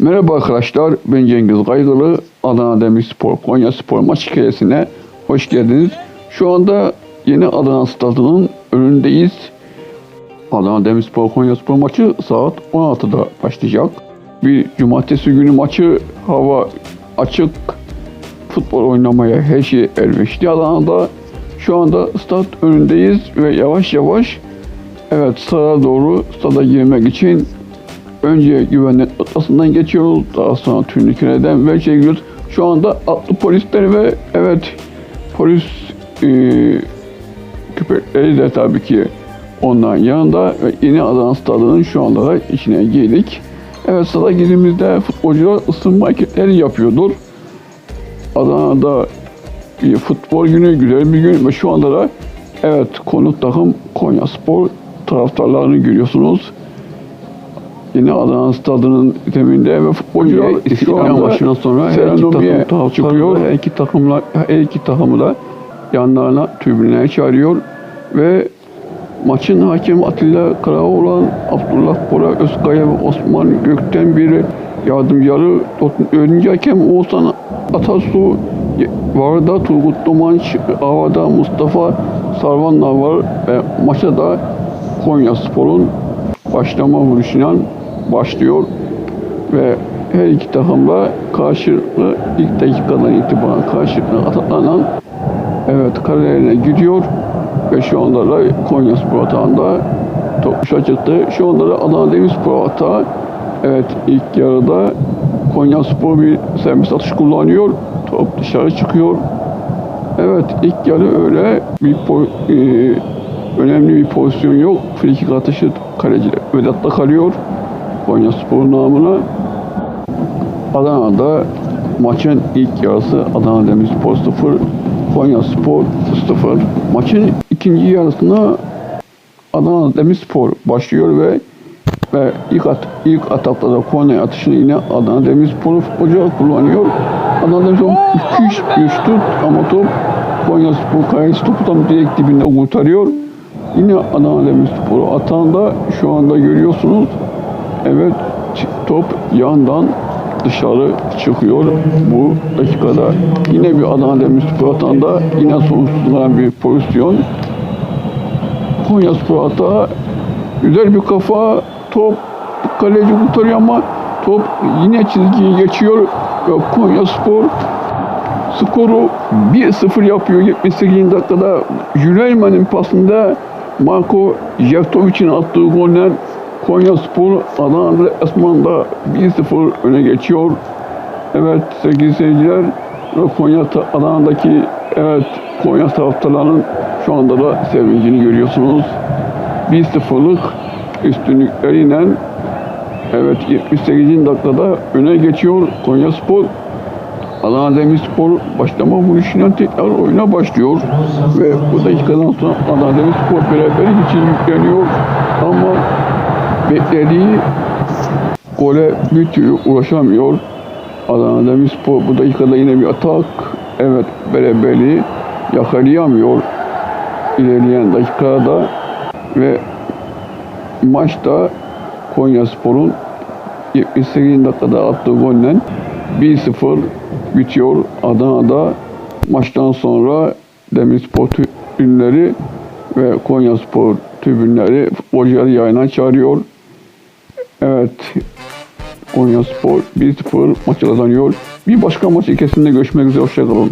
Merhaba arkadaşlar, ben Cengiz Kaygılı. Adana Demirspor, Konya Spor maç hikayesine hoş geldiniz. Şu anda yeni Adana Stadı'nın önündeyiz. Adana Demirspor, Konya Spor maçı saat 16'da başlayacak. Bir cumartesi günü maçı hava açık, futbol oynamaya her şey elverişli Adana'da. Şu anda stat önündeyiz ve yavaş yavaş evet stada doğru stada girmek için Önce güvenlik noktasından geçiyoruz. Daha sonra turnikelerden ve şey gidiyoruz. Şu anda atlı polisler ve evet polis e, köpekleri de tabii ki onların yanında ve yeni Adana stadının şu anda da içine girdik. Evet stada girdiğimizde futbolcular ısınma hareketleri yapıyordur. Adana'da bir futbol günü, güzel bir gün ve şu anda da evet konuk takım Konya Spor taraftarlarını görüyorsunuz. Yine Adana Stadı'nın teminde ve futbolcular şu anda maçından sonra her iki takım çıkıyor. taraftarı Her iki takımla her iki takımı da yanlarına tribünlere çağırıyor. Ve maçın hakemi Atilla Karaoğlan, Abdullah Bora Özkaya ve Osman Gökten bir yardımcıları. Önce hakem Oğuzhan Atasu Varda Turgut Duman Havada Mustafa Sarvanlar var. Ve maça da Konya Spor'un başlama vuruşuyla başlıyor ve her iki takım da karşılıklı ilk dakikadan itibaren karşılıklı ataklarla evet kalelerine gidiyor ve şu anda da Konya Spor atağında top çıktı. Şu anda da Adana Demirspor atağı evet ilk yarıda Konya Spor bir servis atış kullanıyor. Top dışarı çıkıyor. Evet ilk yarı öyle bir e, önemli bir pozisyon yok. Frikik atışı kaleci Vedat'ta kalıyor. Konya Spor namına. Adana'da maçın ilk yarısı Adana Demirspor 0, Konya Spor 0. Maçın ikinci yarısına Adana Demirspor başlıyor ve ve ilk at, ilk atakta da Konya atışını yine Adana Demirspor futbolcular kullanıyor. Adana Demirspor müthiş bir şut ama top Konya Spor kalesi topu tam direkt dibinde kurtarıyor. Yine Adana Demirspor atağında şu anda görüyorsunuz. Evet top yandan dışarı çıkıyor bu dakikada. Yine bir Adana Demirspor atağında yine sonuçlanan bir pozisyon. Konya Spor güzel bir kafa top kaleci kurtarıyor ama top yine çizgiyi geçiyor ve Konya Spor skoru 1-0 yapıyor 78. dakikada Jürelman'ın pasında Marco Jevtovic'in attığı golle Konya Spor Adana Esman'da 1-0 öne geçiyor. Evet sevgili seyirciler Konya Adana'daki evet Konya taraftarlarının şu anda da sevincini görüyorsunuz. 1-0'lık üstünlükleriyle evet 78. dakikada öne geçiyor Konya Spor. Adana Demirspor başlama vuruşuyla tekrar oyuna başlıyor ve bu dakikadan sonra Adana Demirspor beraberlik için yükleniyor ama beklediği gole bir türlü ulaşamıyor. Adana Demirspor bu dakikada yine bir atak evet beraberliği yakalayamıyor ilerleyen dakikada ve maçta Konya Spor'un 78 dakikada attığı golle 1-0 bitiyor. Adana'da maçtan sonra Demirspor tribünleri ve Konya Spor tribünleri futbolcuları yayına çağırıyor. Evet Konya Spor 1-0 maçı kazanıyor. Bir başka maç ikisinde görüşmek üzere. Hoşçakalın.